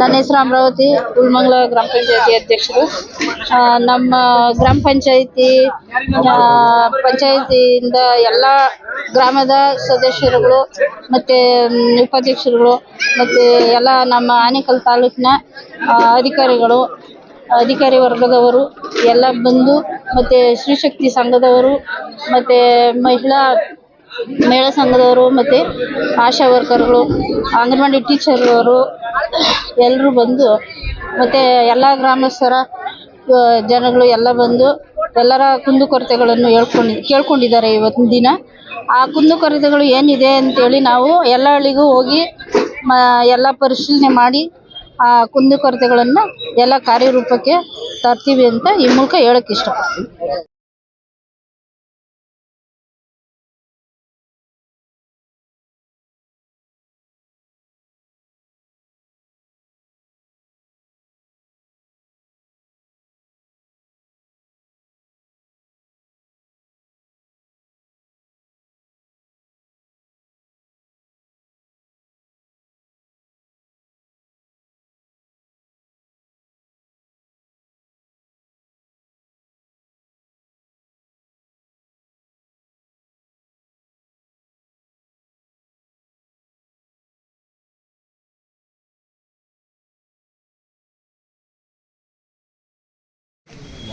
ನನ್ನ ಹೆಸರು ಅಮರಾವತಿ ಉಳ್ಮಂಗ್ಲ ಗ್ರಾಮ ಪಂಚಾಯತಿ ಅಧ್ಯಕ್ಷರು. ನಮ್ಮ ಗ್ರಾಮ ಪಂಚಾಯತಿ ಪಂಚಾಯತಿಯಿಂದ ಎಲ್ಲ ಗ್ರಾಮದ ಸದಸ್ಯರುಗಳು ಮತ್ತೆ ಉಪಾಧ್ಯಕ್ಷರುಗಳು ಮತ್ತೆ ಎಲ್ಲ ನಮ್ಮ ಆನೇಕಲ್ ತಾಲೂಕಿನ ಅಧಿಕಾರಿಗಳು, ಅಧಿಕಾರಿ ವರ್ಗದವರು ಎಲ್ಲ ಬಂದು ಮತ್ತೆ ಶ್ರೀಶಕ್ತಿ ಸಂಘದವರು ಮತ್ತೆ ಮಹಿಳಾ ಮಹಿಳಾ ಸಂಘದವರು ಮತ್ತೆ ಆಶಾ ವರ್ಕರ್ಗಳು, ಅಂಗನವಾಡಿ ಟೀಚರ್ ಅವರು ಎಲ್ಲರೂ ಬಂದು, ಮತ್ತೆ ಎಲ್ಲ ಗ್ರಾಮಸ್ಥರ ಜನಗಳು ಎಲ್ಲ ಬಂದು ಎಲ್ಲರ ಕುಂದುಕೊರತೆಗಳನ್ನು ಹೇಳ್ಕೊಂಡು, ಕೇಳ್ಕೊಂಡಿದ್ದಾರೆ ಇವತ್ತಿನ ದಿನ. ಆ ಕುಂದುಕೊರತೆಗಳು ಏನಿದೆ ಅಂತೇಳಿ ನಾವು ಎಲ್ಲ ಹಳ್ಳಿಗೂ ಹೋಗಿ, ಮ, ಎಲ್ಲ ಪರಿಶೀಲನೆ ಮಾಡಿ ಆ ಕುಂದುಕೊರತೆಗಳನ್ನು ಎಲ್ಲ ಕಾರ್ಯರೂಪಕ್ಕೆ ತರ್ತೀವಿ ಅಂತ ಈ ಮೂಲಕ ಹೇಳಕ್ಕೆ ಇಷ್ಟಪಡ್ತೀನಿ.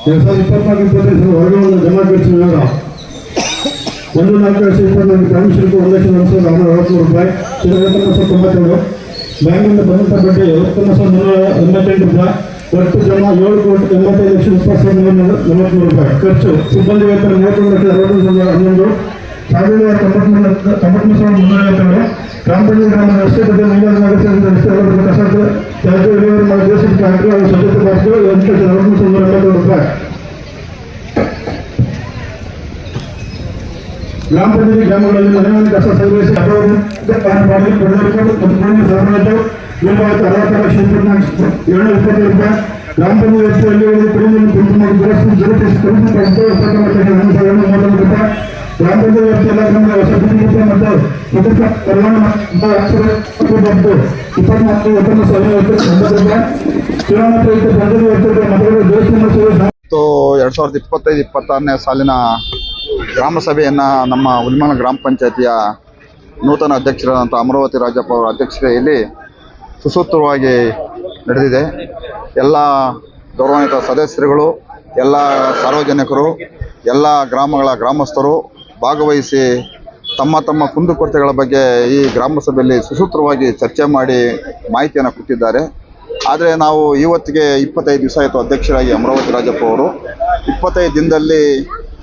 ಎರಡ್ ಸಾವಿರದ ಇಪ್ಪತ್ನಾಲ್ಕು, ಇಪ್ಪತ್ತೈದು ಜಮಾಕರಿಸಿ ವಿವರ ಒಂದು ನಾಲ್ಕು ಲಕ್ಷ ಇಪ್ಪತ್ನಾಲ್ಕು ಗ್ರಾಮ ಶುಲ್ಕ ಒಂದು ಲಕ್ಷದ ಒಂದು ಸಾವಿರದ ಆರುನೂರ ಅರವತ್ಮೂರು ರೂಪಾಯಿ ಐವತ್ತೊಂದು ಸಾವಿರದ ತೊಂಬತ್ತೆರಡು ಬ್ಯಾಂಕಿಂದ ಬಂದಂಥ ಬಡ್ಡಿ ಐವತ್ತೊಂದು ಸಾವಿರದ ಮುನ್ನೂರ ಎಂಬತ್ತೆಂಟು ರೂಪಾಯಿ. ಒಟ್ಟು ಜಮಾ ಏಳು ಕೋಟಿ ಎಂಬತ್ತೈದು ಲಕ್ಷ ಇಪ್ಪತ್ತು ಸಾವಿರದ ಮುನ್ನೂರ ನಲವತ್ಮೂರು ರೂಪಾಯಿ. ಖರ್ಚು ಸಿಬ್ಬಂದಿ ವೇತನ ಮೂವತ್ತೊಂದು ಲಕ್ಷದ ಅರವತ್ತೊಂದು ಸಾವಿರದ ಹನ್ನೊಂದು. ಸಾವಿರದ ತೊಂಬತ್ತ್ಮೂರು ತೊಂಬತ್ಮೂರು ಸಾವಿರದ ಮುನ್ನೂರ ಐವತ್ತೆರಡು ಗ್ರಾಮ ಪಂಚಾಯತ್ ಗ್ರಾಮದ ರಸ್ತೆ ಬಗ್ಗೆ ನಗರ ಸೇರಿದಂತೆ ರಸ್ತೆ ಕಸ ತ್ಯಾಜ್ಯ ವಿಲೇವಾರಿ ಮಾಡಿ ದೇಶದ ಫ್ಯಾಕ್ಟ್ರಿ ಹಾಗೂ ಸ್ವಚ್ಛತೆ ಪಾರ್ಕ್ ಎಂಟು ಲಕ್ಷದ ಅರವತ್ಮೂರು ಸಾವಿರದ ಎಂಬತ್ತೇಳು ರೂಪಾಯಿ ಗ್ರಾಮ ಪಂಚಾಯತಿ ಗ್ರಾಮಗಳಲ್ಲಿ ಮನೆ ಮನೆ ಕಸ ಸಂಗ್ರಹಿಸಿ ಅಪರಾಧ ಮಾಡಿ ಕೊಡಬೇಕು ಮತ್ತು ಮನೆ ಸರಬರಾಜು ವಿಭಾಗಕ್ಕೆ ಅರವತ್ತು ಲಕ್ಷ ಇಪ್ಪತ್ನಾಲ್ಕು ಏಳ್ನೂರ ಇಪ್ಪತ್ತೈದು ರೂಪಾಯಿ ಗ್ರಾಮ ಪಂಚಾಯತ್ ವ್ಯಾಪ್ತಿಯಲ್ಲಿ ಒಂದು ಕುಡಿಯುವ ಗ್ರಾಮ ಪಂಚಾಯತ್ ವ್ಯಾಪ್ತಿ ಎಲ್ಲ ಗ್ರಾಮದ ಹೊಸ ರೂಪಾಯಿ ಮತ್ತು ಕುಟುಂಬ ಕಲ್ಯಾಣ ಮತ್ತು ಇಪ್ಪತ್ನಾಲ್ಕು ಇಪ್ಪತ್ತೊಂದು ಸಾವಿರ ಚುನಾವಣಾ ಪ್ರಯುಕ್ತ ಪಂಚಾಯತ್ ವ್ಯಾಪ್ತಿಯ ಮತದಾರರ ದೇಶದ ಸೇವೆ ಮತ್ತು ಎರಡು ಸಾವಿರದ ಇಪ್ಪತ್ತೈದು, ಇಪ್ಪತ್ತಾರನೇ ಸಾಲಿನ ಗ್ರಾಮ ಸಭೆಯನ್ನು ನಮ್ಮ ಉಲ್ಮಾನ ಗ್ರಾಮ ಪಂಚಾಯತಿಯ ನೂತನ ಅಧ್ಯಕ್ಷರಾದಂಥ ಅಮರಾವತಿ ರಾಜಪ್ಪ ಅವರ ಅಧ್ಯಕ್ಷತೆಯಲ್ಲಿ ಸುಸೂತ್ರವಾಗಿ ನಡೆದಿದೆ. ಎಲ್ಲ ಗೌರವಾನ್ವಿತ ಸದಸ್ಯರುಗಳು, ಎಲ್ಲ ಸಾರ್ವಜನಿಕರು, ಎಲ್ಲ ಗ್ರಾಮಗಳ ಗ್ರಾಮಸ್ಥರು ಭಾಗವಹಿಸಿ ತಮ್ಮ ತಮ್ಮ ಕುಂದುಕೊರತೆಗಳ ಬಗ್ಗೆ ಈ ಗ್ರಾಮ ಸಭೆಯಲ್ಲಿ ಸುಸೂತ್ರವಾಗಿ ಚರ್ಚೆ ಮಾಡಿ ಮಾಹಿತಿಯನ್ನು ಕೊಟ್ಟಿದ್ದಾರೆ. ಆದರೆ ನಾವು ಇವತ್ತಿಗೆ ಇಪ್ಪತ್ತೈದು ದಿವಸ ಆಯಿತು ಅಧ್ಯಕ್ಷರಾಗಿ ಅಮರಾವತಿ ರಾಜಪ್ಪ ಅವರು. ಇಪ್ಪತ್ತೈದು ದಿನದಲ್ಲಿ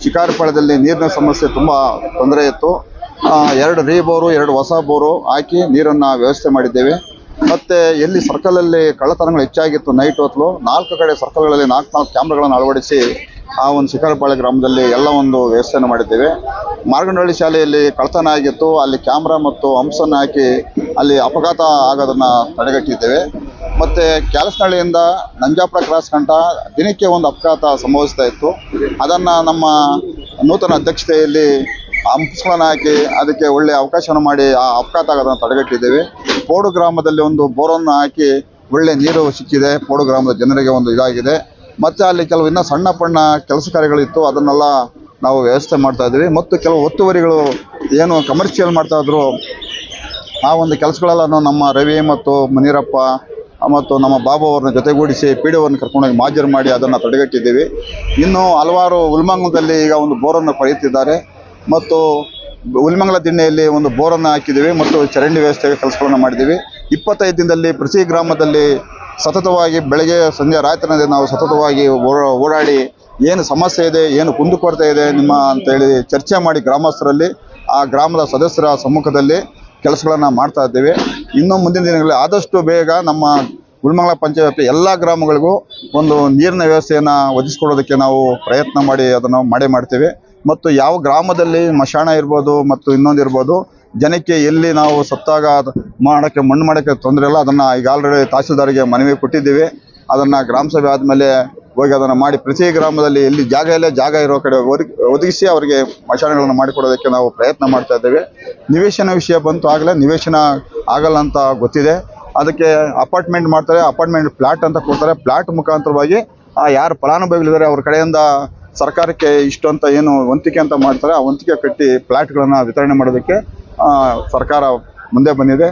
ಶಿಕಾರಿಪಾಳ್ಯದಲ್ಲಿ ನೀರಿನ ಸಮಸ್ಯೆ ತುಂಬ ತೊಂದರೆ ಇತ್ತು. ಎರಡು ರೀ ಬೋರು ಎರಡು ಹೊಸ ಬೋರು ಹಾಕಿ ನೀರನ್ನು ವ್ಯವಸ್ಥೆ ಮಾಡಿದ್ದೇವೆ. ಮತ್ತು ಎಲ್ಲಿ ಸರ್ಕಲಲ್ಲಿ ಕಳ್ಳತನಗಳು ಹೆಚ್ಚಾಗಿತ್ತು ನೈಟ್ ಹೊತ್ತು ನಾಲ್ಕು ಕಡೆ ಸರ್ಕಲ್ಗಳಲ್ಲಿ ನಾಲ್ಕು ನಾಲ್ಕು ಕ್ಯಾಮ್ರಾಗಳನ್ನು ಅಳವಡಿಸಿ ಆ ಒಂದು ಶಿಕಾರಿಪಾಳ್ಯ ಗ್ರಾಮದಲ್ಲಿ ಎಲ್ಲ ಒಂದು ವ್ಯವಸ್ಥೆಯನ್ನು ಮಾಡಿದ್ದೇವೆ. ಮಾರ್ಗನಹಳ್ಳಿ ಶಾಲೆಯಲ್ಲಿ ಕಳ್ಳತನ ಆಗಿತ್ತು. ಅಲ್ಲಿ ಕ್ಯಾಮ್ರಾ ಮತ್ತು ಹಂಸನ್ನು ಹಾಕಿ ಅಲ್ಲಿ ಅಪಘಾತ ಆಗೋದನ್ನು ತಡೆಗಟ್ಟಿದ್ದೇವೆ. ಮತ್ತು ಕ್ಯಾಲಸ್ನಹಳ್ಳಿಯಿಂದ ನಂಜಾಪುರ ಕ್ರಾಸ್ ಕಂಠ ದಿನಕ್ಕೆ ಒಂದು ಅಪಘಾತ ಸಂಭವಿಸ್ತಾ ಇತ್ತು. ಅದನ್ನು ನಮ್ಮ ನೂತನ ಅಧ್ಯಕ್ಷತೆಯಲ್ಲಿ ಹಂಸಗಳನ್ನು ಹಾಕಿ ಅದಕ್ಕೆ ಒಳ್ಳೆಯ ಅವಕಾಶವನ್ನು ಮಾಡಿ ಆ ಅಪಘಾತ ಆಗೋದನ್ನು ತಡೆಗಟ್ಟಿದ್ದೇವೆ. ಪೋಡು ಗ್ರಾಮದಲ್ಲಿ ಒಂದು ಬೋರನ್ನು ಹಾಕಿ ಒಳ್ಳೆ ನೀರು ಸಿಕ್ಕಿದೆ. ಪೋಡು ಗ್ರಾಮದ ಜನರಿಗೆ ಒಂದು ಇದಾಗಿದೆ. ಮತ್ತು ಅಲ್ಲಿ ಕೆಲವು ಇನ್ನೂ ಸಣ್ಣ ಪಣ್ಣ ಕೆಲಸ ಕಾರ್ಯಗಳಿತ್ತು, ಅದನ್ನೆಲ್ಲ ನಾವು ವ್ಯವಸ್ಥೆ ಮಾಡ್ತಾ ಇದ್ವಿ. ಮತ್ತು ಕೆಲವು ಒತ್ತುವರಿಗಳು ಏನು ಕಮರ್ಷಿಯಲ್ ಮಾಡ್ತಾ ಇದ್ರು, ಆ ಒಂದು ಕೆಲಸಗಳೆಲ್ಲ ನಮ್ಮ ರವಿ ಮತ್ತು ಮುನಿರಪ್ಪ ಮತ್ತು ನಮ್ಮ ಬಾಬು ಅವ್ರನ್ನ ಜೊತೆಗೂಡಿಸಿ ಪಿ ಡಿ ಅವ್ರನ್ನ ಕರ್ಕೊಂಡೋಗಿ ಮಾಜರ್ ಮಾಡಿ ಅದನ್ನು ತಡೆಗಟ್ಟಿದ್ದೀವಿ. ಇನ್ನು ಹಲವಾರು ಉಲ್ಮಂಗಲದಲ್ಲಿ ಈಗ ಒಂದು ಬೋರನ್ನು ಪಡೆಯುತ್ತಿದ್ದಾರೆ ಮತ್ತು ಉಲ್ಮಂಗಲ ದಿಣ್ಣೆಯಲ್ಲಿ ಒಂದು ಬೋರನ್ನು ಹಾಕಿದ್ದೀವಿ. ಮತ್ತು ಚರಂಡಿ ವ್ಯವಸ್ಥೆಗೆ ಕೆಲಸಗಳನ್ನು ಮಾಡಿದ್ದೀವಿ. ಇಪ್ಪತ್ತೈದು ದಿನದಲ್ಲಿ ಪ್ರತಿ ಗ್ರಾಮದಲ್ಲಿ ಸತತವಾಗಿ ಬೆಳಗ್ಗೆ, ಸಂಜೆ ರಾತ್ರಿ ನಾವು ಸತತವಾಗಿ ಓಡಾಡಿ ಏನು ಸಮಸ್ಯೆ ಇದೆ, ಏನು ಕುಂದುಕೊರತೆ ಇದೆ ನಿಮ್ಮ ಅಂತೇಳಿ ಚರ್ಚೆ ಮಾಡಿ ಗ್ರಾಮಸ್ಥರಲ್ಲಿ, ಆ ಗ್ರಾಮದ ಸದಸ್ಯರ ಸಮ್ಮುಖದಲ್ಲಿ ಕೆಲಸಗಳನ್ನು ಮಾಡ್ತಾ ಇದ್ದೇವೆ. ಇನ್ನು ಮುಂದಿನ ದಿನಗಳಲ್ಲಿ ಆದಷ್ಟು ಬೇಗ ನಮ್ಮ ಗುಲ್ಮಂಗ್ಲ ಪಂಚಾಯತ್ ಎಲ್ಲ ಗ್ರಾಮಗಳಿಗೂ ಒಂದು ನೀರಿನ ವ್ಯವಸ್ಥೆಯನ್ನು ಒದಗಿಸ್ಕೊಡೋದಕ್ಕೆ ನಾವು ಪ್ರಯತ್ನ ಮಾಡಿ, ಅದನ್ನು ಮಾಡೇ ಮಾಡ್ತೇವೆ. ಮತ್ತು ಯಾವ ಗ್ರಾಮದಲ್ಲಿ ಮಶಾಣ ಇರ್ಬೋದು ಮತ್ತು ಇನ್ನೊಂದು ಇರ್ಬೋದು ಜನಕ್ಕೆ ಎಲ್ಲಿ ನಾವು ಸತ್ತಾಗ ಮಾಡೋಕ್ಕೆ, ಮಣ್ಣು ಮಾಡೋಕ್ಕೆ ತೊಂದರೆ ಇಲ್ಲ, ಅದನ್ನು ಈಗ ಆಲ್ರೆಡಿ ತಹಸೀಲ್ದಾರಿಗೆ ಮನವಿ ಕೊಟ್ಟಿದ್ದೀವಿ. ಅದನ್ನು ಗ್ರಾಮ ಸಭೆ ಆದಮೇಲೆ ಹೋಗಿ ಅದನ್ನು ಮಾಡಿ, ಪ್ರತಿ ಗ್ರಾಮದಲ್ಲಿ ಎಲ್ಲಿ ಜಾಗ ಇಲ್ಲ ಜಾಗ ಇರೋ ಕಡೆ ಒದಗಿ ಒದಗಿಸಿ ಅವರಿಗೆ ಮಶಾನಗಳನ್ನು ಮಾಡಿಕೊಡೋದಕ್ಕೆ ನಾವು ಪ್ರಯತ್ನ ಮಾಡ್ತಾ ಇದ್ದೇವೆ. ನಿವೇಶನ ವಿಷಯ ಬಂತು ಆಗಲೇ, ನಿವೇಶನ ಆಗಲ್ಲ ಅಂತ ಗೊತ್ತಿದೆ. ಅದಕ್ಕೆ ಅಪಾರ್ಟ್ಮೆಂಟ್ ಮಾಡ್ತಾರೆ, ಅಪಾರ್ಟ್ಮೆಂಟ್ ಫ್ಲಾಟ್ ಅಂತ ಕೊಡ್ತಾರೆ. ಫ್ಲಾಟ್ ಮುಖಾಂತರವಾಗಿ, ಆ ಯಾರು ಫಲಾನುಭವಿಗಳಿದ್ದಾರೆ, ಅವ್ರ ಕಡೆಯಿಂದ ಸರ್ಕಾರಕ್ಕೆ ಇಷ್ಟು ಅಂತ ಏನು ವಂತಿಕೆ ಅಂತ ಮಾಡ್ತಾರೆ, ಆ ವಂತಿಕೆ ಕಟ್ಟಿ ಫ್ಲಾಟ್ಗಳನ್ನು ವಿತರಣೆ ಮಾಡೋದಕ್ಕೆ ಸರ್ಕಾರ ಮುಂದೆ ಬಂದಿದೆ.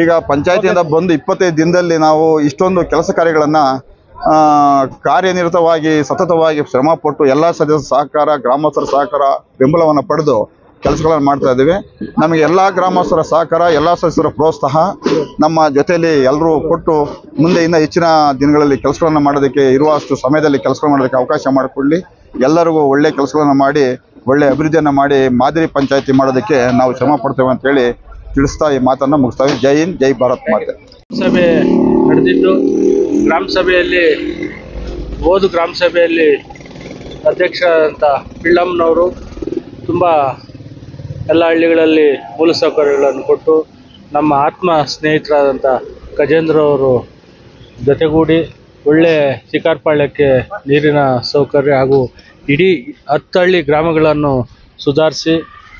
ಈಗ ಪಂಚಾಯತಿಯಿಂದ ಬಂದು ಇಪ್ಪತ್ತೈದು ದಿನದಲ್ಲಿ ನಾವು ಇಷ್ಟೊಂದು ಕೆಲಸ ಕಾರ್ಯಗಳನ್ನು ಕಾರ್ಯನಿರತವಾಗಿ ಸತತವಾಗಿ ಶ್ರಮ ಪಟ್ಟು ಎಲ್ಲ ಸದಸ್ಯರ ಸಹಕಾರ ಗ್ರಾಮಸ್ಥರ ಸಹಕಾರ ಬೆಂಬಲವನ್ನು ಪಡೆದು ಕೆಲಸಗಳನ್ನು ಮಾಡ್ತಾ ಇದ್ದೀವಿ. ನಮಗೆ ಎಲ್ಲ ಗ್ರಾಮಸ್ಥರ ಸಹಕಾರ ಎಲ್ಲ ಸದಸ್ಯರ ಪ್ರೋತ್ಸಾಹ ನಮ್ಮ ಜೊತೆಯಲ್ಲಿ ಎಲ್ಲರೂ ಕೊಟ್ಟು ಮುಂದೆ ಇನ್ನ ಹೆಚ್ಚಿನ ದಿನಗಳಲ್ಲಿ ಕೆಲಸಗಳನ್ನು ಮಾಡೋದಕ್ಕೆ ಇರುವಷ್ಟು ಸಮಯದಲ್ಲಿ ಕೆಲಸಗಳು ಮಾಡೋದಕ್ಕೆ ಅವಕಾಶ ಮಾಡಿಕೊಡ್ಲಿ. ಎಲ್ಲರಿಗೂ ಒಳ್ಳೆ ಕೆಲಸಗಳನ್ನು ಮಾಡಿ ಒಳ್ಳೆ ಅಭಿವೃದ್ಧಿಯನ್ನು ಮಾಡಿ ಮಾದರಿ ಪಂಚಾಯಿತಿ ಮಾಡೋದಕ್ಕೆ ನಾವು ಶ್ರಮ ಪಡ್ತೇವೆ ಅಂತೇಳಿ ತಿಳಿಸ್ತಾ ಈ ಮಾತನ್ನು ಮುಗಿಸ್ತೇವೆ ಜೈ ಹಿಂದ್, ಜೈ ಭಾರತ್ ಮಾತೆ. ಸಭೆ ನಡೆದಿದ್ದು. ಗ್ರಾಮ ಸಭೆಯಲ್ಲಿ, ಓದು ಗ್ರಾಮ ಸಭೆಯಲ್ಲಿ ಅಧ್ಯಕ್ಷರಾದಂಥ ಪಿಳ್ಳಮ್ಮನವರು ತುಂಬ ಎಲ್ಲ ಹಳ್ಳಿಗಳಲ್ಲಿ ಮೂಲಸೌಕರ್ಯಗಳನ್ನು ಕೊಟ್ಟು ನಮ್ಮ ಆತ್ಮ ಸ್ನೇಹಿತರಾದಂಥ ಗಜೇಂದ್ರ ಅವರು ಜೊತೆಗೂಡಿ ಒಳ್ಳೆ ಶಿಕಾರ್ಪಾಳ್ಯಕ್ಕೆ ನೀರಿನ ಸೌಕರ್ಯ ಹಾಗೂ ಇಡೀ ಹತ್ತು ಹಳ್ಳಿ ಗ್ರಾಮಗಳನ್ನು ಸುಧಾರಿಸಿ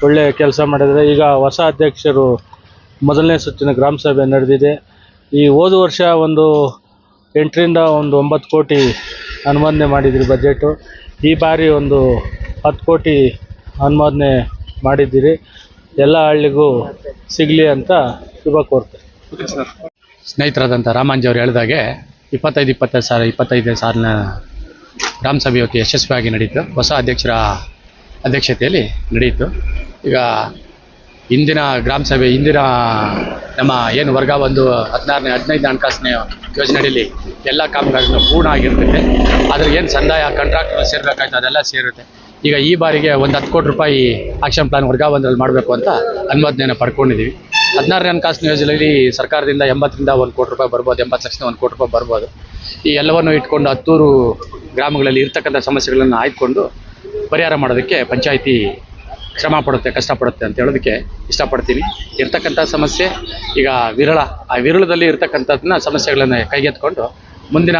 ಒಳ್ಳೆ ಕೆಲಸ ಮಾಡಿದರೆ ಈಗ ಹೊಸ ಅಧ್ಯಕ್ಷರು ಮೊದಲನೇ ಸುತ್ತಿನ ಗ್ರಾಮ ಸಭೆ ನಡೆದಿದೆ. ಈ ಹೋದ ವರ್ಷ ಒಂದು ಎಂಟರಿಂದ ಒಂದು ಒಂಬತ್ತು ಕೋಟಿ ಅನುಮೋದನೆ ಮಾಡಿದ್ರಿ ಬಜೆಟು ಈ ಬಾರಿ ಒಂದು ಹತ್ತು ಕೋಟಿ ಅನುಮೋದನೆ ಮಾಡಿದ್ದೀರಿ. ಎಲ್ಲ ಹಳ್ಳಿಗೂ ಸಿಗಲಿ ಅಂತ ಶುಭ ಕೋರ್ತೇನೆ ಸ್ನೇಹಿತರಾದಂಥ ರಾಮಾಂಜಿ ಅವರು ಹೇಳಿದಾಗೆ ಇಪ್ಪತ್ತೈದು ಇಪ್ಪತ್ತೈದು ಸಾವಿರ ಇಪ್ಪತ್ತೈದು ಸಾಲಿನ ಗ್ರಾಮ ಸಭೆ ಯಶಸ್ವಿಯಾಗಿ ನಡೀತು. ಹೊಸ ಅಧ್ಯಕ್ಷರ ಅಧ್ಯಕ್ಷತೆಯಲ್ಲಿ ನಡೆಯಿತು ಈಗ ಇಂದಿನ ಗ್ರಾಮ ಸಭೆ, ಇಂದಿನ ನಮ್ಮ ಏನು ವರ್ಗ ಒಂದು ಹದಿನಾರನೇ, ಹದಿನೈದನೇ ಹಣಕಾಸಿನ ಯೋಜನೆಯಲ್ಲಿ ಎಲ್ಲ ಕಾಮಗಾರಿಗಳು ಪೂರ್ಣ ಆಗಿರ್ತದೆ. ಅದ್ರ ಏನು ಸಂದಾಯ ಕಾಂಟ್ರಾಕ್ಟ್ಗಳು ಸೇರಬೇಕಾಯ್ತು, ಅದೆಲ್ಲ ಸೇರುತ್ತೆ. ಈಗ ಈ ಬಾರಿಗೆ ಒಂದು ಹತ್ತು ಕೋಟಿ ರೂಪಾಯಿ ಆಕ್ಷನ್ ಪ್ಲಾನ್ ವರ್ಗ ಒಂದರಲ್ಲಿ ಮಾಡಬೇಕು ಅಂತ ಅನುಮೋದನೆಯನ್ನು ಪಡ್ಕೊಂಡಿದ್ದೀವಿ ಹದಿನಾರನೇ ಹಣಕಾಸಿನ ಯೋಜನೆಯಲ್ಲಿ ಸರ್ಕಾರದಿಂದ ಎಂಬತ್ತರಿಂದ ಒಂದು ಕೋಟಿ ರೂಪಾಯಿ ಬರ್ಬೋದು, ಎಂಬತ್ತು ಲಕ್ಷದ ಒಂದು ಕೋಟಿ ರೂಪಾಯಿ ಬರ್ಬೋದು. ಈ ಎಲ್ಲವನ್ನು ಇಟ್ಕೊಂಡು ಹತ್ತೂರು ಗ್ರಾಮಗಳಲ್ಲಿ ಇರ್ತಕ್ಕಂಥ ಸಮಸ್ಯೆಗಳನ್ನು ಆಯ್ಕೊಂಡು ಪರಿಹಾರ ಮಾಡೋದಕ್ಕೆ ಪಂಚಾಯಿತಿ ಶ್ರಮ ಪಡುತ್ತೆ ಕಷ್ಟಪಡುತ್ತೆ ಅಂತ ಹೇಳೋದಕ್ಕೆ ಇಷ್ಟಪಡ್ತೀನಿ. ಇರ್ತಕ್ಕಂಥ ಸಮಸ್ಯೆ ಈಗ ವಿರಳ ಆ ವಿರಳದಲ್ಲಿ ಇರ್ತಕ್ಕಂಥದ್ದನ್ನ ಸಮಸ್ಯೆಗಳನ್ನು ಕೈಗೆತ್ಕೊಂಡು ಮುಂದಿನ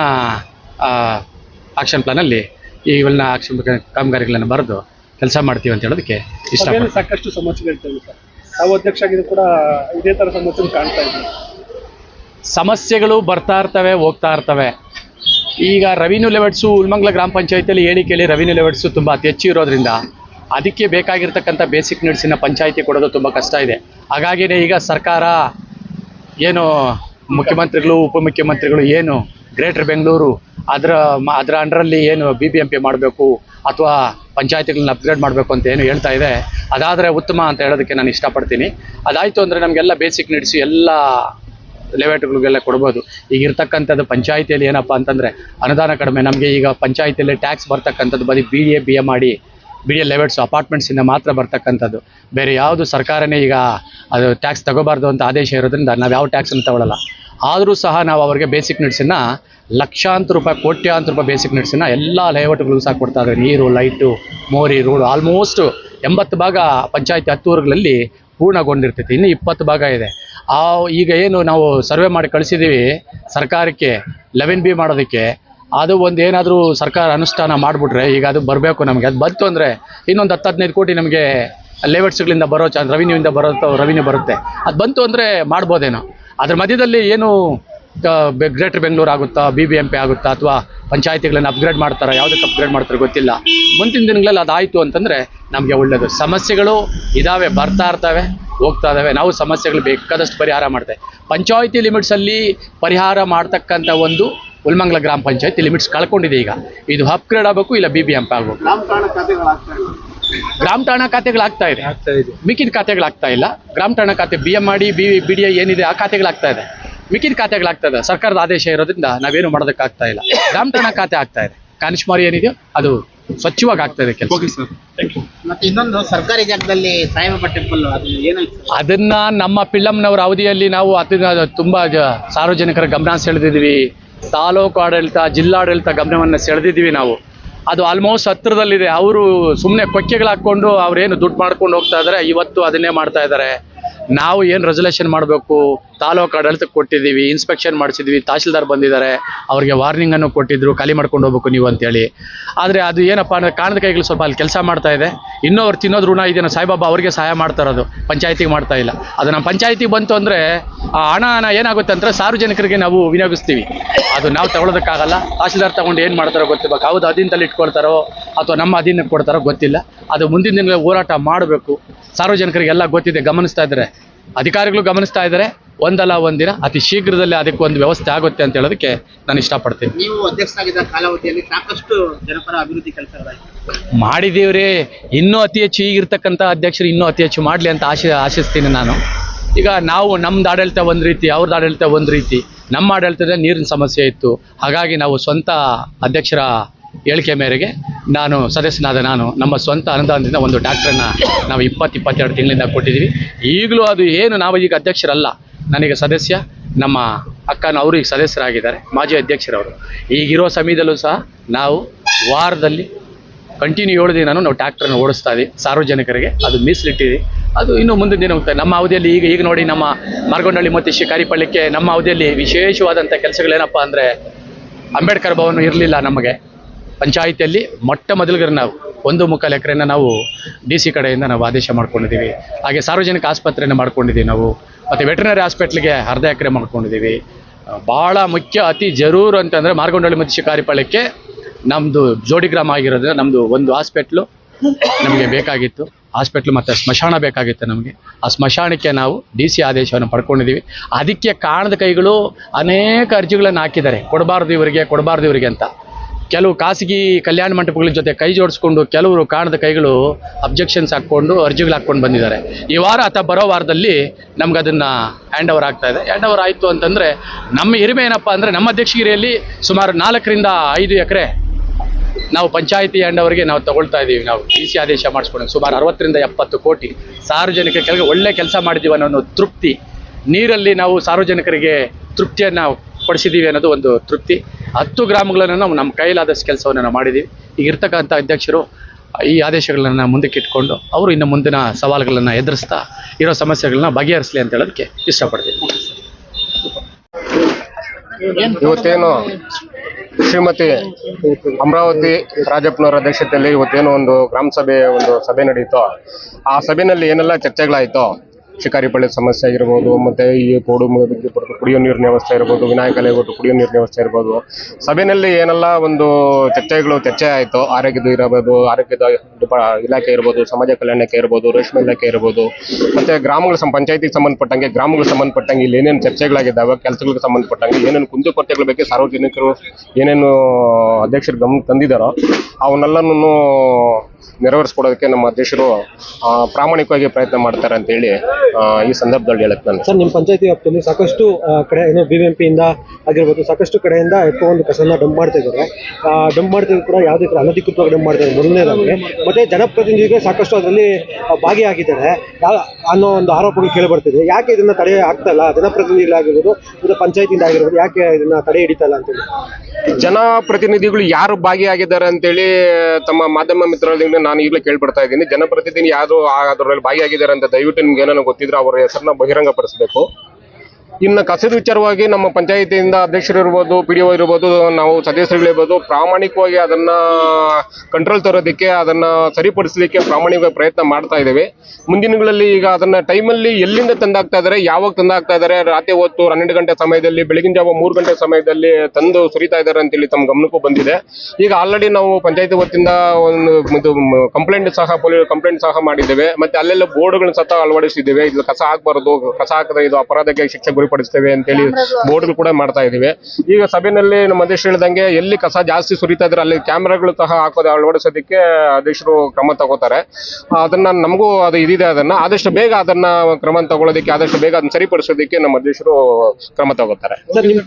ಆಕ್ಷನ್ ಪ್ಲಾನಲ್ಲಿ ಈ ಇವೆಲ್ಲ ಆಕ್ಷನ್ ಕಾಮಗಾರಿಗಳನ್ನು ಬರೆದು ಕೆಲಸ ಮಾಡ್ತೀವಿ ಅಂತ ಹೇಳೋದಕ್ಕೆ ಇಷ್ಟ ಸಾಕಷ್ಟು ಸಮಸ್ಯೆಗಳಿರ್ತವೆ ಸರ್. ನಾವು ಅಧ್ಯಕ್ಷ ಆಗಿದ್ದು ಕೂಡ ಇದೇ ಥರ ಸಮಸ್ಯೆ ಕಾಣ್ತಾ ಇದ್ದೀವಿ ಸಮಸ್ಯೆಗಳು ಬರ್ತಾ ಇರ್ತವೆ ಹೋಗ್ತಾ ಇರ್ತವೆ. ಈಗ ರೆವಿನ್ಯೂ ಲೆವೆಟ್ಸು ಉಲ್ಮಂಗ್ಲ ಗ್ರಾಮ ಪಂಚಾಯತಿಯಲ್ಲಿ ಹೇಳಿ ಕೇಳಿ ರೆವಿನ್ಯೂ ಲೆವೆಟ್ಸು ತುಂಬ ಅತಿ ಹೆಚ್ಚು ಇರೋದ್ರಿಂದ ಅದಕ್ಕೆ ಬೇಕಾಗಿರ್ತಕ್ಕಂಥ ಬೇಸಿಕ್ ನೀಡ್ಸಿನ ಪಂಚಾಯಿತಿ ಕೊಡೋದು ತುಂಬ ಕಷ್ಟ ಇದೆ. ಹಾಗಾಗಿನೇ ಈಗ ಸರ್ಕಾರ ಏನು ಮುಖ್ಯಮಂತ್ರಿಗಳು, ಉಪಮುಖ್ಯಮಂತ್ರಿಗಳು ಏನು ಗ್ರೇಟರ್ ಬೆಂಗಳೂರು ಅದರ ಅದರ ಅಂಡರಲ್ಲಿ ಏನು ಬಿ ಬಿ ಎಂ ಪಿ ಮಾಡಬೇಕು ಅಥವಾ ಪಂಚಾಯತಿಗಳನ್ನ ಅಪ್ಗ್ರೇಡ್ ಮಾಡಬೇಕು ಅಂತ ಏನು ಹೇಳ್ತಾ ಇದೆ. ಅದಾದರೆ ಉತ್ತಮ ಅಂತ ಹೇಳೋದಕ್ಕೆ ನಾನು ಇಷ್ಟಪಡ್ತೀನಿ. ಅದಾಯಿತು ಅಂದರೆ ನಮಗೆಲ್ಲ ಬೇಸಿಕ್ ನೀಡ್ಸು ಎಲ್ಲ ಲೆವೆಟ್ಗಳಿಗೆಲ್ಲ ಕೊಡ್ಬೋದು. ಈಗ ಇರ್ತಕ್ಕಂಥದ್ದು ಪಂಚಾಯಿತಿಯಲ್ಲಿ ಏನಪ್ಪ ಅಂತಂದರೆ ಅನುದಾನ ಕಡಿಮೆ. ನಮಗೆ ಈಗ ಪಂಚಾಯಿತಿಯಲ್ಲಿ ಟ್ಯಾಕ್ಸ್ ಬರ್ತಕ್ಕಂಥದ್ದು ಬರೀ ಬಿ ಎ ಬಿ ಎ ಮಾಡಿ ಬಿ ಎ ಲೆವೆಟ್ಸ್ ಅಪಾರ್ಟ್ಮೆಂಟ್ಸಿಂದ ಮಾತ್ರ ಬರ್ತಕ್ಕಂಥದ್ದು. ಬೇರೆ ಯಾವುದು ಸರ್ಕಾರನೇ ಈಗ ಅದು ಟ್ಯಾಕ್ಸ್ ತಗೋಬಾರ್ದು ಅಂತ ಆದೇಶ ಇರೋದ್ರಿಂದ ನಾವು ಯಾವ ಟ್ಯಾಕ್ಸನ್ನು ತಗೊಳ್ಳಲ್ಲ ಆದರೂ ಸಹ ನಾವು ಅವರಿಗೆ ಬೇಸಿಕ್ ನೀಡ್ಸನ್ನು ಲಕ್ಷಾಂತರ ರೂಪಾಯಿ, ಕೋಟ್ಯಾಂತರ ರೂಪಾಯಿ ಬೇಸಿಕ್ ನೀಡ್ಸನ್ನು ಎಲ್ಲ ಲೇಔಟ್ಗಳಿಗೂ ಸಹ ಕೊಡ್ತಾ ಇದ್ದಾರೆ. ನೀರು ಲೈಟು ಮೋರಿ ರೋಡು ಆಲ್ಮೋಸ್ಟ್ ಎಂಬತ್ತು ಭಾಗ ಪಂಚಾಯತಿ ಹತ್ತೂರುಗಳಲ್ಲಿ ಪೂರ್ಣಗೊಂಡಿರ್ತೈತಿ. ಇನ್ನು ಇಪ್ಪತ್ತು ಭಾಗ ಇದೆ. ಆ, ಈಗ ಏನು ನಾವು ಸರ್ವೆ ಮಾಡಿ ಕಳಿಸಿದ್ದೀವಿ ಸರ್ಕಾರಕ್ಕೆ, ಲೆವೆನ್ ಬಿ ಮಾಡೋದಕ್ಕೆ. ಅದು ಒಂದು ಏನಾದರೂ ಸರ್ಕಾರ ಅನುಷ್ಠಾನ ಮಾಡಿಬಿಟ್ರೆ ಈಗ ಅದು ಬರಬೇಕು ನಮಗೆ. ಅದು ಬಂತು ಅಂದರೆ ಇನ್ನೊಂದು ಹತ್ತು, ಹದಿನೈದು ಕೋಟಿ ನಮಗೆ ಲೇಔಟ್ಸ್ಗಳಿಂದ ಬರೋ ಚ ರೆವಿನ್ಯೂಯಿಂದ ಬರೋ ರೆವಿನ್ಯೂ ಬರುತ್ತೆ. ಅದು ಬಂತು ಅಂದರೆ ಮಾಡ್ಬೋದೇನೋ. ಅದ್ರ ಮಧ್ಯದಲ್ಲಿ ಏನು ಗ್ರೇಟರ್ ಬೆಂಗಳೂರು ಆಗುತ್ತಾ ಬಿ ಬಿ ಎಂ ಪಿ ಆಗುತ್ತಾ, ಅಥವಾ ಪಂಚಾಯತಿಗಳನ್ನು ಅಪ್ಗ್ರೇಡ್ ಮಾಡ್ತಾರೆ ಯಾವುದಕ್ಕೆ ಅಪ್ಗ್ರೇಡ್ ಮಾಡ್ತಾರೆ ಗೊತ್ತಿಲ್ಲ. ಮುಂದಿನ ದಿನಗಳಲ್ಲಿ ಅದಾಯಿತು ಅಂತಂದರೆ ನಮಗೆ ಒಳ್ಳೆಯದು ಸಮಸ್ಯೆಗಳು ಇದ್ದಾವೆ ಬರ್ತಾ ಇರ್ತವೆ ಹೋಗ್ತಾ ಇದ್ದಾವೆ ನಾವು ಸಮಸ್ಯೆಗಳು ಬೇಕಾದಷ್ಟು ಪರಿಹಾರ ಮಾಡ್ತೇವೆ. ಪಂಚಾಯಿತಿ ಲಿಮಿಟ್ಸಲ್ಲಿ ಪರಿಹಾರ ಮಾಡ್ತಕ್ಕಂಥ ಒಂದು ಉಲ್ಮಂಗ್ಲ ಗ್ರಾಮ ಪಂಚಾಯತಿ ಲಿಮಿಟ್ಸ್ ಕಳ್ಕೊಂಡಿದೆ ಈಗ. ಇದು ಅಪ್ಗ್ರೇಡ್ ಆಗಬೇಕು ಇಲ್ಲ ಬಿ ಬಿ ಎಂ ಪಿ ಆಗಬೇಕು? ಗ್ರಾಮ ಠಾಣಾ ಖಾತೆಗಳಾಗ್ತಾ ಇದೆ. ಆಗ್ತಾ ಇದೆ. ಮಿಕ್ಕಿದ ಖಾತೆಗಳಾಗ್ತಾ ಇಲ್ಲ. ಗ್ರಾಮ ಠಾಣಾ ಖಾತೆ ಬಿ ಎಂ ಮಾಡಿ ಬಿ ಬಿ ಡಿ ಏನಿದೆ ಆ ಖಾತೆಗಳಾಗ್ತಾ ಇದೆ. ಮಿಕ್ಕಿದ ಖಾತೆಗಳಾಗ್ತದೆ ಇದೆ ಸರ್ಕಾರದ ಆದೇಶ ಇರೋದ್ರಿಂದ ನಾವೇನು ಮಾಡೋದಕ್ಕಾಗ್ತಾ ಇಲ್ಲ. ಗ್ರಾಮಠಾಣ ಖಾತೆ ಆಗ್ತಾ ಇದೆ. ಕಾನಿಷ್ಮಾರಿ ಏನಿದೆಯೋ ಅದು ಸ್ವಚ್ಛವಾಗಿ ಆಗ್ತಾ ಇದೆ ಕೆಲಸ ಮತ್ತೆ ಇನ್ನೊಂದು ಸರ್ಕಾರಿ ಜಾಗದಲ್ಲಿ ಸಾಯಿಬಾಬಾ ಟೆಂಪಲ್ ಅದನ್ನ ನಮ್ಮ ಪಿಳ್ಳಮ್ಮನವರ ಅವಧಿಯಲ್ಲಿ ನಾವು ಅದನ್ನ ತುಂಬಾ ಸಾರ್ವಜನಿಕರ ಗಮನ ಸೆಳೆದಿದ್ವಿ ತಾಲೂಕು ಆಡಳಿತ ಜಿಲ್ಲಾಡಳಿತ ಗಮನವನ್ನ ಸೆಳೆದಿದ್ವಿ ನಾವು. ಅದು ಆಲ್ಮೋಸ್ಟ್ ಹತ್ತಿರದಲ್ಲಿದೆ ಅವರು ಸುಮ್ಮನೆ ಕೊಕ್ಕೆಗಳು ಹಾಕ್ಕೊಂಡು ಅವ್ರೇನು ದುಡ್ಡು ಮಾಡ್ಕೊಂಡು ಹೋಗ್ತಾ ಇದ್ದಾರೆ ಇವತ್ತು ಅದನ್ನೇ ಮಾಡ್ತಾ ಇದ್ದಾರೆ ನಾವು ಏನು ರೆಸಲ್ಯೂಷನ್ ಮಾಡಬೇಕು? ತಾಲೂಕು ಆಡಳಿತಕ್ಕೆ ಕೊಟ್ಟಿದ್ದೀವಿ ಇನ್ಸ್ಪೆಕ್ಷನ್ ಮಾಡಿಸಿದ್ವಿ, ತಹಶೀಲ್ದಾರ್ ಬಂದಿದ್ದಾರೆ, ಅವ್ರಿಗೆ ವಾರ್ನಿಂಗನ್ನು ಕೊಟ್ಟಿದ್ರು, ಖಾಲಿ ಮಾಡ್ಕೊಂಡು ಹೋಗ್ಬೇಕು ನೀವು ಅಂತೇಳಿ. ಆದರೆ ಅದು ಏನಪ್ಪ ಅಂದರೆ ಕಾಣದ ಕೈಗಳು ಸ್ವಲ್ಪ ಅಲ್ಲಿ ಕೆಲಸ ಮಾಡ್ತಾ ಇದೆ. ಇನ್ನೂ ಅವ್ರು ತಿನ್ನೋದು ಋಣ ಇದೆಯೋ? ಸಾಯಿಬಾಬಾ ಅವ್ರಿಗೆ ಸಹಾಯ ಮಾಡ್ತಾ ಇರೋದು, ಪಂಚಾಯತಿಗೆ ಮಾಡ್ತಾ ಇಲ್ಲ. ಅದು ನಮ್ಮ ಪಂಚಾಯತಿಗೆ ಬಂತು ಅಂದರೆ, ಆ ಹಣನ ಏನಾಗುತ್ತೆ ಅಂದರೆ ಸಾರ್ವಜನಿಕರಿಗೆ ನಾವು ವಿನಿಯೋಗಿಸ್ತೀವಿ. ಅದು ನಾವು ತಗೊಳ್ಳೋದಕ್ಕಾಗಲ್ಲ ತಹಶೀಲ್ದಾರ್ ತಗೊಂಡು ಏನು ಮಾಡ್ತಾರೋ ಗೊತ್ತಿಲ್ಲ. ಹೌದು ಅಧೀನದಲ್ಲಿ ಇಟ್ಕೊಳ್ತಾರೋ ಅಥವಾ ನಮ್ಮ ಅಧೀನಕ್ಕೆ ಕೊಡ್ತಾರೋ ಗೊತ್ತಿಲ್ಲ. ಅದು ಮುಂದಿನ ದಿನಗಳ ಹೋರಾಟ ಮಾಡಬೇಕು. ಸಾರ್ವಜನಿಕರಿಗೆಲ್ಲ ಗೊತ್ತಿದೆ, ಗಮನಿಸ್ತಾ ಇದ್ದಾರೆ ಅಧಿಕಾರಿಗಳು ಗಮನಿಸ್ತಾ ಇದ್ದಾರೆ. ಒಂದಲ್ಲ ಒಂದಿನ ಅತಿ ಶೀಘ್ರದಲ್ಲೇ ಅದಕ್ಕೆ ಒಂದು ವ್ಯವಸ್ಥೆ ಆಗುತ್ತೆ ಅಂತ ಹೇಳೋದಕ್ಕೆ ನಾನು ಇಷ್ಟಪಡ್ತೀನಿ. ನೀವು ಅಧ್ಯಕ್ಷರಾಗಿದ್ದ ಕಾಲಾವಧಿಯಲ್ಲಿ ಸಾಕಷ್ಟು ಜನಪರ ಅಭಿವೃದ್ಧಿ ಕೆಲಸಗಳಾಯಿತು. ಮಾಡಿದೀವ್ರಿ ಇನ್ನೂ ಅತಿ ಹೆಚ್ಚು ಈಗಿರ್ತಕ್ಕಂಥ ಅಧ್ಯಕ್ಷರು ಇನ್ನೂ ಅತಿ ಹೆಚ್ಚು ಮಾಡಲಿ ಅಂತ ಆಶಿ ಆಶಿಸ್ತೀನಿ ನಾನು. ಈಗ ನಾವು ನಮ್ದು ಆಡಳಿತ ಒಂದು ರೀತಿ ಅವ್ರದ್ದು ಆಡಳಿತ ಒಂದು ರೀತಿ. ನಮ್ಮ ಆಡಳಿತದ ನೀರಿನ ಸಮಸ್ಯೆ ಇತ್ತು. ಹಾಗಾಗಿ ನಾವು ಸ್ವಂತ ಅಧ್ಯಕ್ಷರ ಹೇಳಿಕೆ ಮೇರೆಗೆ ನಾನು ಸದಸ್ಯನಾದ ನಾನು ನಮ್ಮ ಸ್ವಂತ ಅನುದಾನದಿಂದ ಒಂದು ಡಾಕ್ಟ್ರನ್ನ ನಾವು ಇಪ್ಪತ್ತು ಇಪ್ಪತ್ತೆರಡು ತಿಂಗಳಿಂದ ಕೊಟ್ಟಿದ್ದೀವಿ. ಈಗಲೂ ಅದು ಏನು ನಾವು ಈಗ ಅಧ್ಯಕ್ಷರಲ್ಲ. ನನಗೆ ಸದಸ್ಯ, ನಮ್ಮ ಅಕ್ಕನ ಅವರು ಈಗ ಸದಸ್ಯರಾಗಿದ್ದಾರೆ, ಮಾಜಿ ಅಧ್ಯಕ್ಷರವರು. ಈಗಿರೋ ಸಮಯದಲ್ಲೂ ಸಹ ನಾವು ವಾರದಲ್ಲಿ ಕಂಟಿನ್ಯೂ ಏಳು ದಿನ ನಾವು ಟ್ಯಾಕ್ಟ್ರನ್ನ ಓಡಿಸ್ತಾ ಇದ್ದೀವಿ. ಸಾರ್ವಜನಿಕರಿಗೆ ಅದು ಮೀಸಲಿಟ್ಟಿದೆ ಅದು ಇನ್ನೂ ಮುಂದಿನ ದಿನ ಹೋಗ್ತದೆ ನಮ್ಮ ಅವಧಿಯಲ್ಲಿ ಈಗ ಈಗ ನೋಡಿ ನಮ್ಮ ಮಾರ್ಗೊಂಡಳ್ಳಿ ಮತ್ತು ಶಿಕಾರಿಪಳ್ಳಿಕ್ಕೆ ನಮ್ಮ ಅವಧಿಯಲ್ಲಿ ವಿಶೇಷವಾದಂಥ ಕೆಲಸಗಳೇನಪ್ಪ ಅಂದರೆ ಅಂಬೇಡ್ಕರ್ ಭವನ ಇರಲಿಲ್ಲ ನಮಗೆ. ಪಂಚಾಯಿತಿಯಲ್ಲಿ ಮೊಟ್ಟ ಮೊದಲಿಗೆ ನಾವು, ಒಂದು ಮುಕ್ಕಾಲು ಎಕರೆನ ನಾವು ಡಿ ಸಿ ಕಡೆಯಿಂದ ನಾವು ಆದೇಶ ಮಾಡ್ಕೊಂಡಿದ್ದೀವಿ. ಹಾಗೆ ಸಾರ್ವಜನಿಕ ಆಸ್ಪತ್ರೆಯನ್ನು ಮಾಡ್ಕೊಂಡಿದ್ದೀವಿ ನಾವು, ಮತ್ತು ವೆಟರ್ನರಿ ಹಾಸ್ಪಿಟ್ಲಿಗೆ ಅರ್ಧ ಎಕರೆ ಮಾಡ್ಕೊಂಡಿದ್ದೀವಿ. ಭಾಳ ಮುಖ್ಯ, ಅತಿ ಜರೂರು ಅಂತಂದರೆ ಮಾರ್ಗೊಂಡಳ್ಳಿ ಮತ್ತು ಶಿಕಾರಿಪಳ್ಳಿಕ್ಕೆ ನಮ್ಮದು ಜೋಡಿ ಗ್ರಾಮ ಆಗಿರೋದ್ರಿಂದ ನಮ್ಮದು ಒಂದು ಹಾಸ್ಪಿಟ್ಲು ನಮಗೆ ಬೇಕಾಗಿತ್ತು. ಹಾಸ್ಪಿಟ್ಲು ಮತ್ತು ಸ್ಮಶಾನ ಬೇಕಾಗಿತ್ತು ನಮಗೆ. ಆ ಸ್ಮಶಾನಕ್ಕೆ ನಾವು ಡಿ ಸಿ ಆದೇಶವನ್ನು ಪಡ್ಕೊಂಡಿದ್ದೀವಿ. ಅದಕ್ಕೆ ಕಾಣದ ಕೈಗಳು ಅನೇಕ ಅರ್ಜಿಗಳನ್ನು ಹಾಕಿದ್ದಾರೆ. ಕೊಡಬಾರ್ದು ಇವರಿಗೆ ಕೊಡಬಾರ್ದು ಇವರಿಗೆ ಅಂತ. ಕೆಲವು ಖಾಸಗಿ ಕಲ್ಯಾಣ ಮಂಟಪಗಳ ಜೊತೆ ಕೈ ಜೋಡಿಸ್ಕೊಂಡು ಕೆಲವರು ಕಾಣದ ಕೈಗಳು ಅಬ್ಜೆಕ್ಷನ್ಸ್ ಹಾಕ್ಕೊಂಡು ಅರ್ಜಿಗಳು ಹಾಕ್ಕೊಂಡು ಬಂದಿದ್ದಾರೆ. ಈ ವಾರ ಅಥವಾ ಬರೋ ವಾರದಲ್ಲಿ ನಮ್ಗೆ ಅದನ್ನು ಹ್ಯಾಂಡ್ ಓವರ್ ಆಗ್ತಾ ಇದೆ. ಹ್ಯಾಂಡ್ ಓವರ್ ಆಯಿತು ಅಂತಂದರೆ ನಮ್ಮ ಹಿರಿಮೆ ಏನಪ್ಪ ಅಂದರೆ ನಮ್ಮ ಅಧ್ಯಕ್ಷಗಿರಿಯಲ್ಲಿ ಸುಮಾರು ನಾಲ್ಕರಿಂದ ಐದು ಎಕರೆ ನಾವು ಪಂಚಾಯಿತಿ ಹ್ಯಾಂಡ್ ನಾವು ತಗೊಳ್ತಾ ಇದ್ದೀವಿ ನಾವು ಡಿ ಸಿ ಆದೇಶ ಮಾಡಿಸ್ಕೊಂಡು ಸುಮಾರು ಅರವತ್ತರಿಂದ ಎಪ್ಪತ್ತು ಕೋಟಿ ಸಾರ್ವಜನಿಕ ಕೆಳಗೆ ಒಳ್ಳೆ ಕೆಲಸ ಮಾಡಿದ್ದೀವಿ ಅನ್ನೋ ತೃಪ್ತಿ. ನೀರಲ್ಲಿ ನಾವು ಸಾರ್ವಜನಿಕರಿಗೆ ತೃಪ್ತಿಯನ್ನು ಪಡಿಸಿದ್ದೀವಿ ಅನ್ನೋದು ಒಂದು ತೃಪ್ತಿ. ಹತ್ತು ಗ್ರಾಮಗಳನ್ನು ನಾವು ನಮ್ಮ ಕೈಲಾದಷ್ಟು ಕೆಲಸವನ್ನು ನಾವು ಮಾಡಿದ್ದೀವಿ ಈಗ ಇರ್ತಕ್ಕಂಥ ಅಧ್ಯಕ್ಷರು ಈ ಆದೇಶಗಳನ್ನು ಮುಂದಕ್ಕೆ ಇಟ್ಕೊಂಡು ಅವರು ಇನ್ನು ಮುಂದಿನ ಸವಾಲುಗಳನ್ನು ಎದುರಿಸ್ತಾ ಇರೋ ಸಮಸ್ಯೆಗಳನ್ನ ಬಗೆಹರಿಸಲಿ ಅಂತ ಹೇಳೋದಕ್ಕೆ ಇಷ್ಟಪಡ್ತೀನಿ. ಇವತ್ತೇನು ಶ್ರೀಮತಿ ಅಮರಾವತಿ ರಾಜಪ್ಪನವರ ಅಧ್ಯಕ್ಷತೆಯಲ್ಲಿ ಇವತ್ತೇನು ಒಂದು ಗ್ರಾಮ ಸಭೆ, ಒಂದು ಸಭೆ ನಡೆಯಿತೋ, ಆ ಸಭೆಯಲ್ಲಿ ಏನೆಲ್ಲ ಚರ್ಚೆಗಳಾಯಿತೋ ಶಿಕಾರಿಪಳ್ಳಿ ಸಮಸ್ಯೆ ಆಗಿರ್ಬೋದು, ಮತ್ತೆ ಈ ಕೋಡು ಬಗ್ಗೆ ಕುಡಿಯೋ ನೀರಿನ ವ್ಯವಸ್ಥೆ ಇರ್ಬೋದು, ವಿನಾಯಕ ಕೊಟ್ಟು ಕುಡಿಯೋ ನೀರಿನ ವ್ಯವಸ್ಥೆ ಇರ್ಬೋದು. ಸಭೆಯಲ್ಲಿ ಏನೆಲ್ಲ ಒಂದು ಚರ್ಚೆಗಳು, ಚರ್ಚೆ ಆಯಿತು, ಆರೋಗ್ಯದ ಇರಬಹುದು ಆರೋಗ್ಯದ ಇಲಾಖೆ ಇರ್ಬೋದು, ಸಮಾಜ ಕಲ್ಯಾಣಕ್ಕೆ ಇರ್ಬೋದು, ರೇಷ್ಮೆ ಇಲಾಖೆ ಇರ್ಬೋದು, ಮತ್ತೆ ಗ್ರಾಮಗಳ ಸಂ ಪಂಚಾಯತಿಗೆ ಸಂಬಂಧಪಟ್ಟಂಗೆ ಗ್ರಾಮಗಳಿಗೆ ಸಂಬಂಧಪಟ್ಟಂಗೆ ಇಲ್ಲಿ ಏನೇನು ಚರ್ಚೆಗಳಾಗಿದ್ದಾವೆ, ಕೆಲಸಗಳಿಗೆ ಸಂಬಂಧಪಟ್ಟಂಗೆ, ಏನೇನು ಕುಂದುಕೊರತೆಗಳ ಬಗ್ಗೆ ಸಾರ್ವಜನಿಕರು ಏನೇನು ಅಧ್ಯಕ್ಷರು ಗಮನ ತಂದಿದ್ದಾರೋ, ಅವನ್ನೆಲ್ಲನೂ ನೆರವೇರಿಸ್ಕೊಡೋದಕ್ಕೆ ನಮ್ಮ ಅಧ್ಯಕ್ಷರು ಪ್ರಾಮಾಣಿಕವಾಗಿ ಪ್ರಯತ್ನ ಮಾಡ್ತಾರೆ ಅಂತ ಹೇಳಿ ಈ ಸಂದರ್ಭದಲ್ಲಿ ಹೇಳಕ್ ನಾನು ಸರ್ ನಿಮ್ಮ ಪಂಚಾಯತಿ ವ್ಯಾಪ್ತಿಯಲ್ಲಿ ಸಾಕಷ್ಟು ಕಡೆ ಏನೋ ಬಿ ಬಿ ಇಂದ ಆಗಿರ್ಬೋದು ಸಾಕಷ್ಟು ಕಡೆಯಿಂದ ಒಂದು ಕಸನ ಡಂಪ್ ಮಾಡ್ತಾ ಇದ್ದಾರೆ. ಡಂಪ್ ಮಾಡ್ತಿದ್ರು ಕೂಡ ಯಾವುದೇ ಥರ ಅನಧಿಕೃತವಾಗಿ ಡಂಪ್ ಮಾಡ್ತಾರೆ ಮೊದಲನೇದಾಗಿ. ಮತ್ತೆ ಜನಪ್ರತಿನಿಧಿಗೆ ಸಾಕಷ್ಟು ಅದರಲ್ಲಿ ಭಾಗಿಯಾಗಿದ್ದಾರೆ. ಅನ್ನೋ ಒಂದು ಆರೋಪಗಳು ಕೇಳಿ ಬರ್ತಿದೆ ಯಾಕೆ ಇದನ್ನ ತಡೆ ಆಗ್ತಾ ಇಲ್ಲ? ಜನಪ್ರತಿನಿಧಿಗಳಾಗಿರ್ಬೋದು ಮತ್ತು ಪಂಚಾಯತಿಯಿಂದ ಆಗಿರ್ಬೋದು ಯಾಕೆ ಇದನ್ನ ತಡೆ ಹಿಡಿತಾ ಇಲ್ಲ ಅಂತೇಳಿ ಜನಪ್ರತಿನಿಧಿಗಳು ಯಾರು ಭಾಗಿಯಾಗಿದ್ದಾರೆ ಅಂತೇಳಿ ತಮ್ಮ ಮಾಧ್ಯಮ ಮಿತ್ರರಿಂದ ನಾನು ಈಗಲೇ ಕೇಳ್ಬಿಡ್ತಾ ಇದ್ದೀನಿ. ಜನಪ್ರತಿನಿಧಿ ಯಾರು ಅದರಲ್ಲಿ ಭಾಗಿಯಾಗಿದ್ದಾರೆ ಅಂತ ದಯವಿಟ್ಟು ನಿಮ್ಗೆ ಏನಾದ್ರು ಗೊತ್ತಿದ್ರೆ ಅವರ ಹೆಸರನ್ನ ಬಹಿರಂಗಪಡಿಸಬೇಕು. ಇನ್ನು ಕಸದ ವಿಚಾರವಾಗಿ ನಮ್ಮ ಪಂಚಾಯಿತಿಯಿಂದ ಅಧ್ಯಕ್ಷರು ಇರ್ಬೋದು ಪಿ ಡಿ ಒ ಇರ್ಬೋದು, ನಾವು ಸದಸ್ಯರುಗಳಿರ್ಬೋದು, ಪ್ರಾಮಾಣಿಕವಾಗಿ ಅದನ್ನ ಕಂಟ್ರೋಲ್ ತರೋದಕ್ಕೆ, ಅದನ್ನ ಸರಿಪಡಿಸಲಿಕ್ಕೆ ಪ್ರಾಮಾಣಿಕವಾಗಿ ಪ್ರಯತ್ನ ಮಾಡ್ತಾ ಇದ್ದೇವೆ. ಮುಂದಿನಗಳಲ್ಲಿ ಈಗ ಅದನ್ನ ಟೈಮಲ್ಲಿ ಎಲ್ಲಿಂದ ತಂದಾಗ್ತಾ ಇದ್ದಾರೆ, ಯಾವಾಗ ತಂದಾಗ್ತಾ ಇದ್ದಾರೆ, ರಾತ್ರಿ ಹೊತ್ತು ಹನ್ನೆರಡು ಗಂಟೆ ಸಮಯದಲ್ಲಿ, ಬೆಳಗಿನ ಜಾವ ಮೂರು ಗಂಟೆ ಸಮಯದಲ್ಲಿ ತಂದು ಸುರಿತಾ ಇದ್ದಾರೆ ಅಂತೇಳಿ ತಮ್ಮ ಗಮನಕ್ಕೂ ಬಂದಿದೆ. ಈಗ ಆಲ್ರೆಡಿ ನಾವು ಪಂಚಾಯಿತಿ ವತಿಯಿಂದ ಒಂದು ಕಂಪ್ಲೇಂಟ್ ಸಹ ಪೊಲೀಸ್ ಕಂಪ್ಲೇಂಟ್ ಸಹ ಮಾಡಿದ್ದೇವೆ. ಮತ್ತೆ ಅಲ್ಲೆಲ್ಲ ಬೋರ್ಡ್ಗಳನ್ನ ಸಹ ಅಳವಡಿಸಿದ್ದೇವೆ. ಇದು ಕಸ ಹಾಕಬಾರದು, ಕಸ ಹಾಕಿದ್ರೆ ಇದು ಅಪರಾಧಕ್ಕೆ ಶಿಕ್ಷೆ ಗುರಿಪಡಿಸ್ತೇವೆ ಅಂತೇಳಿ ಬೋರ್ಡ್ಗಳು ಕೂಡ ಮಾಡ್ತಾ ಇದ್ದೀವಿ. ಈಗ ಸಭೆಯಲ್ಲಿ ನಮ್ಮ ಅಧ್ಯಕ್ಷರು ಹೇಳಿದಂಗೆ ಎಲ್ಲಿ ಕಸ ಜಾಸ್ತಿ ಸುರಿತಾ ಇದ್ರೆ ಅಲ್ಲಿ ಕ್ಯಾಮ್ರಾಗಳು ಸಹ ಹಾಕೋದು ಅಳವಡಿಸೋದಕ್ಕೆ ಅಧ್ಯಕ್ಷರು ಕ್ರಮ ತಗೋತಾರೆ. ಅದನ್ನ ನಮಗೂ ಅದು ಇದಿದೆ ಅದನ್ನ. ಆದಷ್ಟು ಬೇಗ ಅದನ್ನ ಕ್ರಮ ತಗೊಳ್ಳೋದಕ್ಕೆ ಆದಷ್ಟು ಬೇಗ ಅದನ್ನ ಸರಿಪಡಿಸೋದಕ್ಕೆ ನಮ್ಮ ಅಧ್ಯಕ್ಷರು ಕ್ರಮ ತಗೋತಾರೆ.